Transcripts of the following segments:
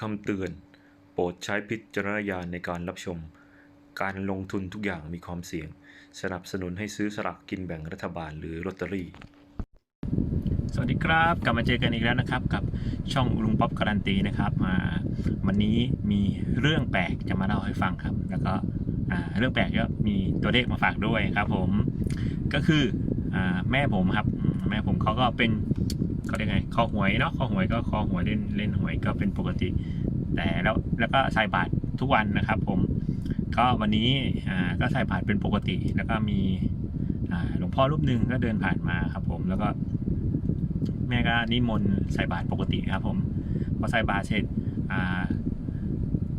คำเตือน โปรดใช้พิจารณญาณในการรับชม การลงทุนทุกอย่างมีความเสี่ยง สนับสนุนให้ซื้อสลากกินแบ่งรัฐบาลหรือลอตเตอรี่ สวัสดีครับ กลับมาเจอกันอีกแล้วนะครับ กับช่องลุงป๊อปการันตีนะครับมาวันนี้มีเรื่องแปลกจะมาเล่าให้ฟังครับ แล้วก็อ่าเรื่องแปลกก็มีตัวเลขมาฝากด้วยครับผมก็คืออ่าแม่ผมครับ แม่ผมเขาก็เป็น เขาเรียกไงคอหวยเนาะคอหวยก็คอหวยเล่นเล่นหวยก็เป็นปกติ แต่แล้วแล้วก็ใส่บาตรทุกวันนะครับ ผม ก็วันนี้อ่าก็ใส่บาตรเป็นปกติ แล้วก็มีอ่าหลวงพ่อรูปหนึ่งก็เดินผ่านมาครับ ผมแล้วก็ แม่ก็นิมนต์ใส่บาตรปกติครับ ผมพอใส่บาตรเสร็จอ่า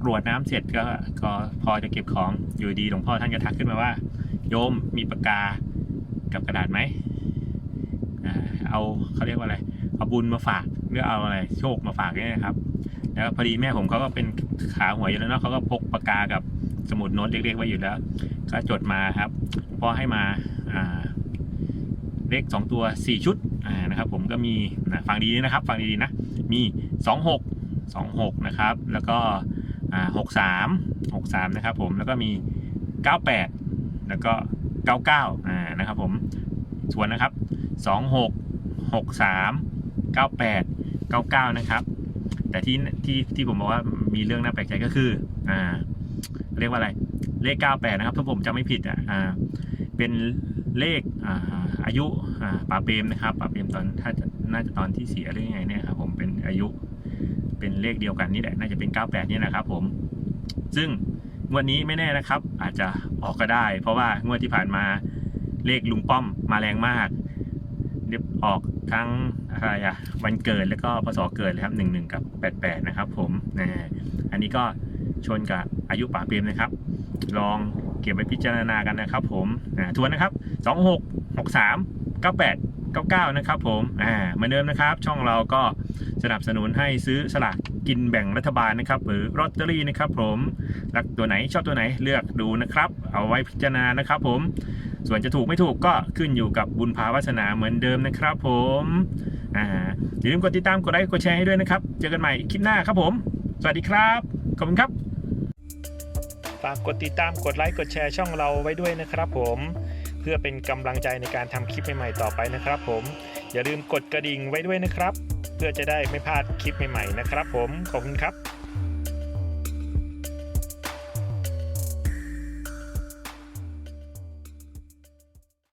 กรวดน้ำเสร็จก็ก็พอจะเก็บของอยู่ดีหลวงพ่อท่านก็ทักขึ้นมาว่า โยมมีปากกากับกระดาษไหมเอาเขาเรียกว่าอะไร เอาบุญมาฝากหรือเอาอะไรโชคมาฝากเนี่ยนะครับแล้วพอดีแม่ผมเขาก็เป็นขาหวยอยู่แล้วเนาะเขาก็พกปากกากับสมุดโน้ตเล็กๆไว้อยู่แล้ว ก็จดมาครับพอให้มาเลขสองตัวสี่ชุดนะครับ ผมก็มีนะฟังดีนะครับ ฟังดีๆนะมีสองหกสองหกนะครับ แล้วก็หกสามหกสามนะครับ ผมแล้วก็มีเก้าแปดแล้วก็เก้าเก้าอ่านะครับ ผมส่วนนะครับสองหกหกสาม เก้าแปดเก้าเก้านะครับ แต่ที่ที่ที่ผมบอกว่ามีเรื่องน่าแปลกใจก็คืออ่าเรียกว่าอะไร เลขเก้าแปดนะครับ ถ้าผมจำไม่ผิดอะอ่าเป็นเลขอ่าอายุอ่าป่าเปรมนะครับป่าเปรมตอนถ้าจะน่าจะตอนที่เสียหรือยังไงเนี่ยครับผมเป็นอายุเป็นเลขเดียวกันนี่แหละน่าจะเป็น 98 นี่นะครับผมซึ่งงวดนี้ไม่แน่นะครับ อาจจะออกก็ได้ เพราะว่างวดที่ผ่านมาเลขลุงป้อมมาแรงมาก เรีบออกทั้งอะไรอะวันเกิดแล้วก็พศเกิดเลยครับ11กับ88นะครับ ผมนะอันนี้ก็ชนกับอายุป่าเปรมนะครับ ลองเก็บไว้พิจารณากันนะครับ ผมอ่าทวนนะครับ26 63 98 99นะครับ ผมอ่าเหมือนเดิมนะครับ ช่องเราก็สนับสนุนให้ซื้อสลากกินแบ่งรัฐบาลนะครับ หรือลอตเตอรี่นะครับ ผมรักตัวไหนชอบตัวไหนเลือกดูนะครับ เอาไว้พิจารณานะครับ ผม ส่วนจะถูกไม่ถูกก็ขึ้นอยู่กับบุญภาวาสนาเหมือนเดิมนะครับผมอ่าอย่าลืมกดติดตามกดไลค์กดแชร์ให้ด้วยนะครับ เจอกันใหม่คลิปหน้าครับผม สวัสดีครับขอบคุณครับฝากกดติดตามกดไลค์กดแชร์ช่องเราไว้ด้วยนะครับผมเพื่อเป็นกำลังใจในการทำคลิปใหม่ๆต่อไปนะครับ ผมอย่าลืมกดกระดิ่งไว้ด้วยนะครับ เพื่อจะได้ไม่พลาดคลิปใหม่ๆนะครับ ผมขอบคุณครับ